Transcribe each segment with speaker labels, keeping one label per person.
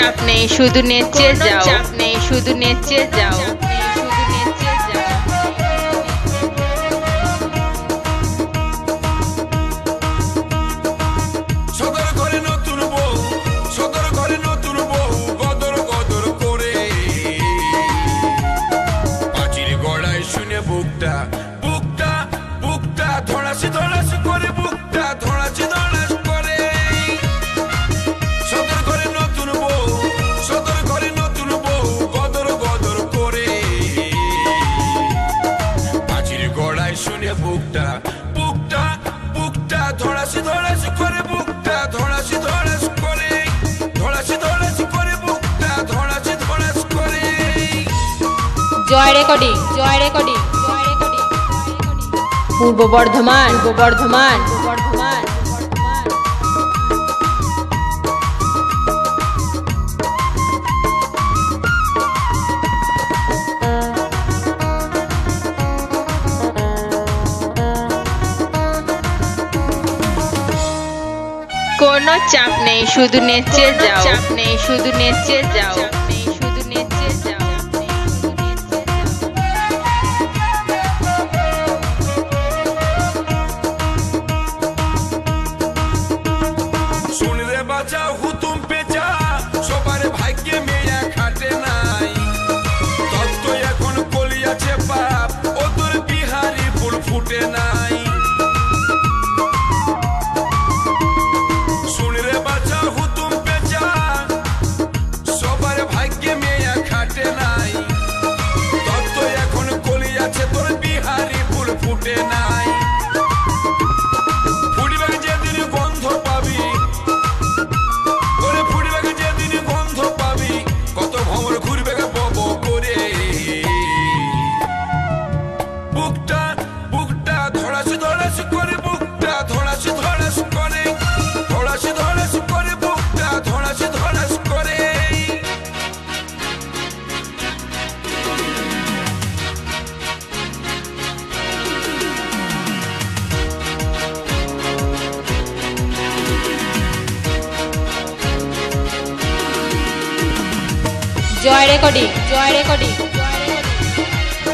Speaker 1: চাপ নেই শুধু নেচে যাও। চাপ নেই শুধু নেচে যাও। রেকর্ডিং জয় রেকর্ডিং পূর্ব বর্ধমান পূর্ব বর্ধমান কোনো চাপ নেই শুধু নেচে যাও। চাপ নেই শুধু নেচে যাও।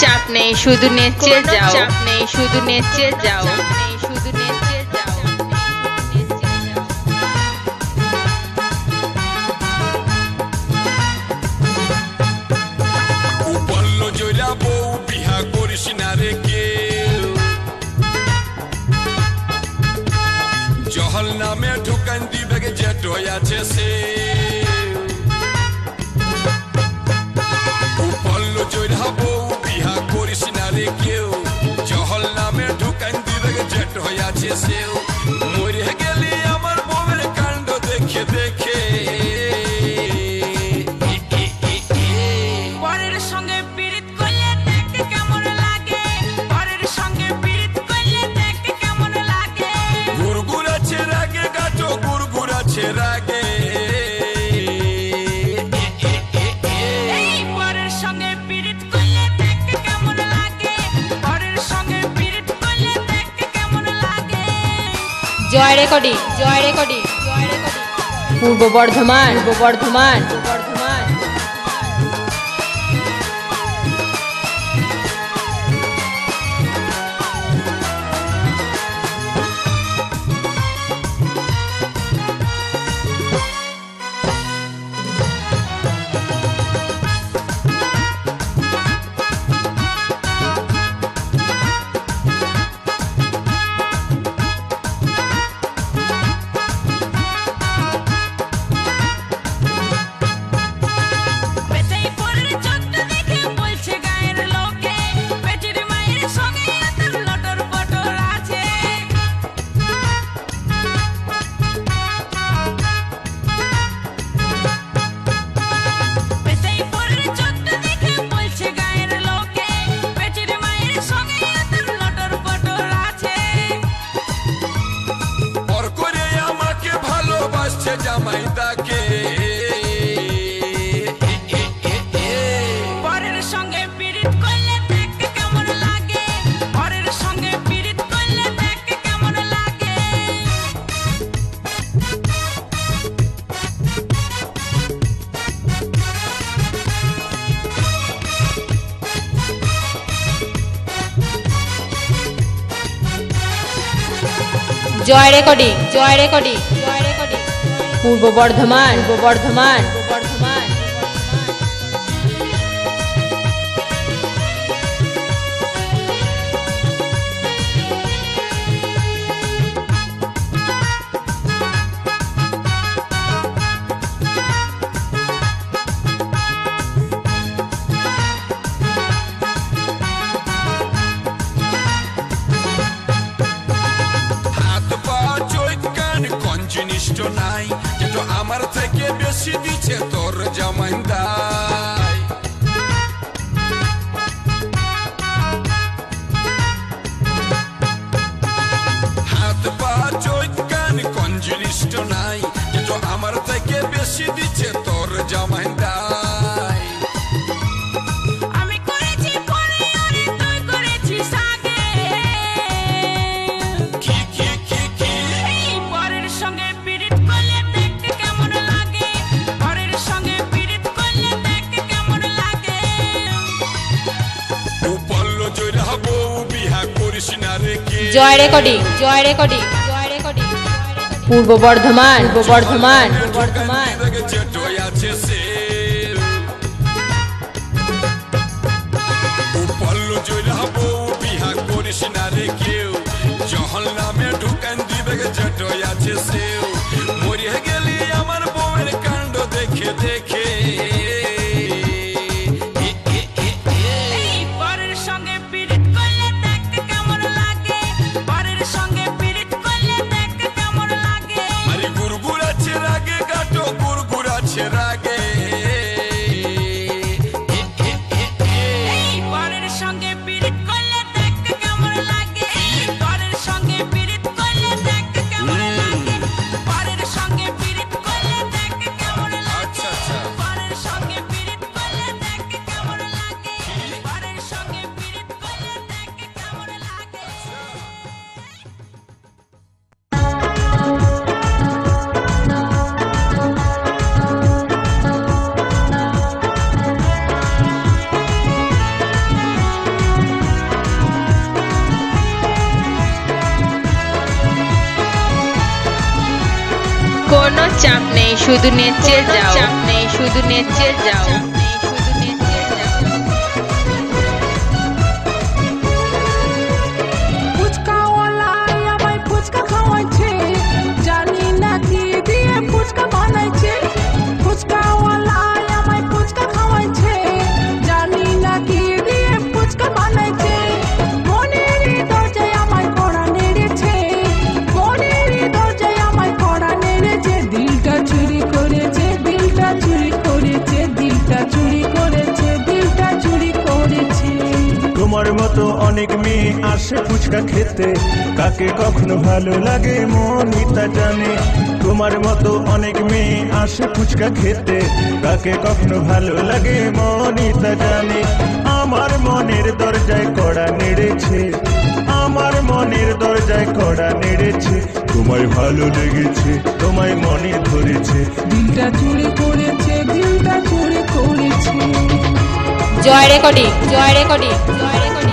Speaker 2: চাপ নেই শুধু নেচে যাও। চাপ নেই শুধু নেচে যাও।
Speaker 3: বিহা করিস না জহল নামে ঢুকান দিবে জেঠয় আছে সে।
Speaker 1: aconteceu. Recording Joy recording Purba Bardhaman Purba Bardhaman. Joy recording পূর্ব Bardhaman Purba Bardhaman Purba Bardhaman. Joy recording Joy recording Joy recording Purba Bardhaman Purba Bardhaman Bardhaman.
Speaker 2: চাপ নেই শুধু নেচে যাও। চাপ নেই শুধু নেচে যাও।
Speaker 4: অনেক মেয়ে আসে ফুচকা খেতে। কাকে কখনো ভালো লাগে মনই তা জানে। তোমার মতো অনেক মেয়ে আসে ফুচকা খেতে। কাকে কখনো ভালো লাগে মনই তা জানে। আমার মনের দরজায় কড়া নেড়েছে। আমার মনের দরজায় কড়া নেড়েছে। তোমায় ভালো লেগেছে তোমায় মনে ধরেছে।
Speaker 5: দিলটা চুরি করেছে দিলটা চুরি করেছে।
Speaker 1: Joy recording Joy recording Joy recording.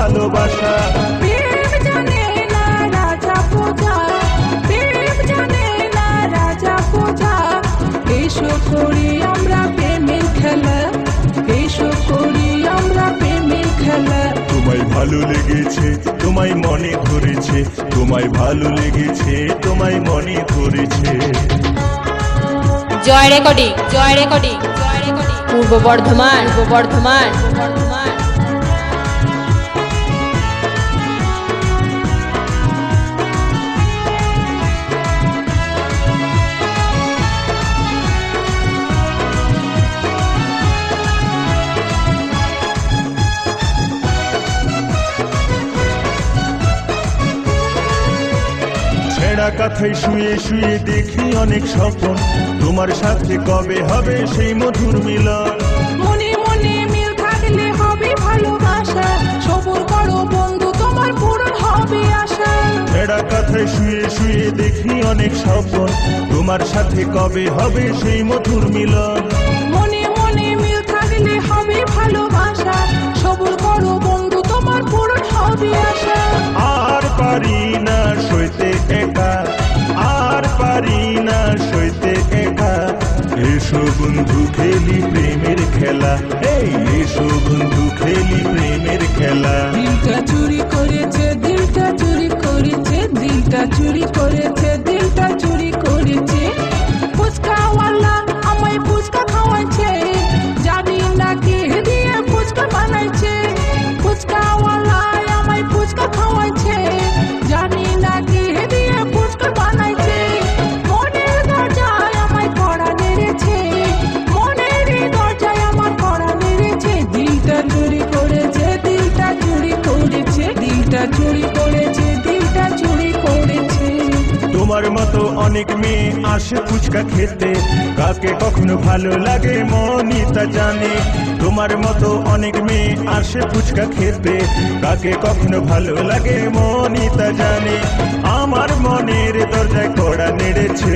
Speaker 5: ভালোবাসা। প্রেম জানে না রাজা পূজা প্রেম জানে না রাজা পূজা এসো করি আমরা প্রেমের খেলা। এসো করি আমরা প্রেমের খেলা।
Speaker 4: তোমায় ভালো লেগেছে তোমায় মনে ধরেছে তোমায় ভালো লেগেছে তোমায় মনে ধরেছে
Speaker 1: recording Joy recording Joy recording. Purba Bardhaman Purba Bardhaman.
Speaker 4: কাথায় শুয়ে শুয়ে দেখি অনেক স্বপ্ন। তোমার সাথে কবে হবে সেই মধুর মিলন?
Speaker 5: মনে মনে মিল থাকলে হবে ভালোবাসা। সবুর করো বন্ধু তোমার পূরণ হবে আশা।
Speaker 4: ছেঁড়া কাথায় শুয়ে শুয়ে দেখি অনেক স্বপ্ন। তোমার সাথে কবে হবে সেই মধুর মিলন?
Speaker 5: মনে মনে মিল থাকলে হবে ভালোবাসা। সবুর করো বন্ধু তোমার পূরণ হবে আশা।
Speaker 4: পারি না সইতে একা, আর পারি না সইতে একা। এসো বন্ধু, খেলি প্রেমের খেলা। এই, এসো বন্ধু, খেলি প্রেমের খেলা।
Speaker 5: দিলটা চুরি করেছে
Speaker 4: আসে ফুচকা খেতে। কাকে কখনো ভালো লাগে মনই তা জানে। তোমার মতো অনেক মেয়ে আসে ফুচকা খেতে। কাকে কখনো ভালো লাগে মনই তা জানে। আমার মনের দরজায় কড়া নেড়েছে।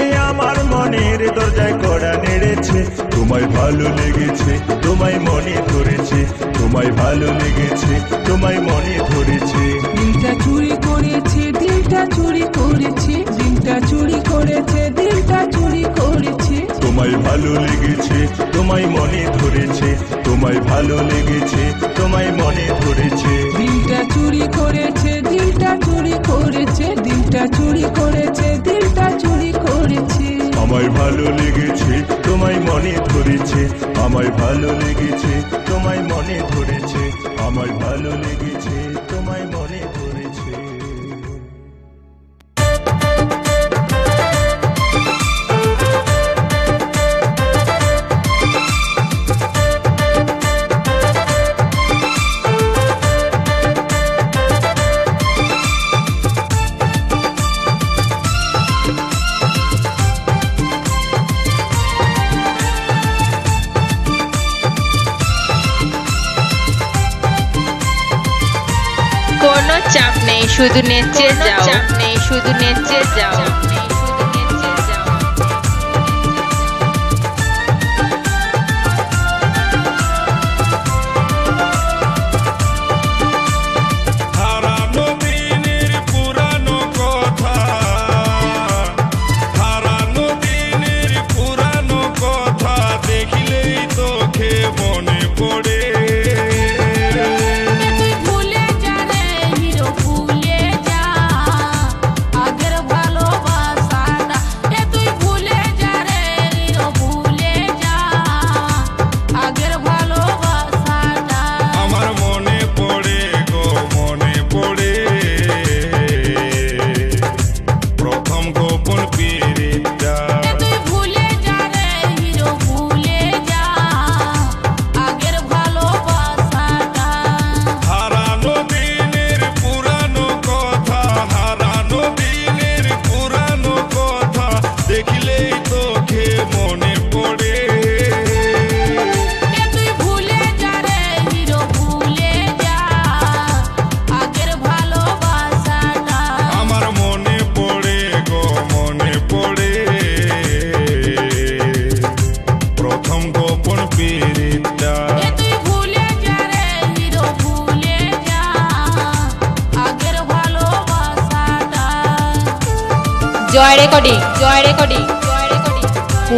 Speaker 4: এই আমার মনের দরজায় কড়া নেড়েছে। তোমায় ভালো লেগেছে, তোমায় মনে ধরেছে। তোমায় ভালো লেগেছে, তোমায় মনে ধরেছে।
Speaker 5: দিলটা চুরি করেছে, দিলটা চুরি করেছে। দিনটা চুরি করেছে দিনটা চুরি করেছে।
Speaker 4: তোমায় ভালো লেগেছে তোমায় মনে ধরেছে তোমায় ভালো লেগেছে তোমায় মনে ধরেছে।
Speaker 5: দিনটা চুরি করেছে দিনটা চুরি করেছে দিনটা চুরি করেছে দিনটা চুরি করেছে।
Speaker 4: আমায় ভালো লেগেছে তোমায় মনে ধরেছে আমায় ভালো লেগেছে তোমায় মনে ধরেছে আমায় ভালো লেগেছে তোমায়
Speaker 6: দুই নেচে যাও।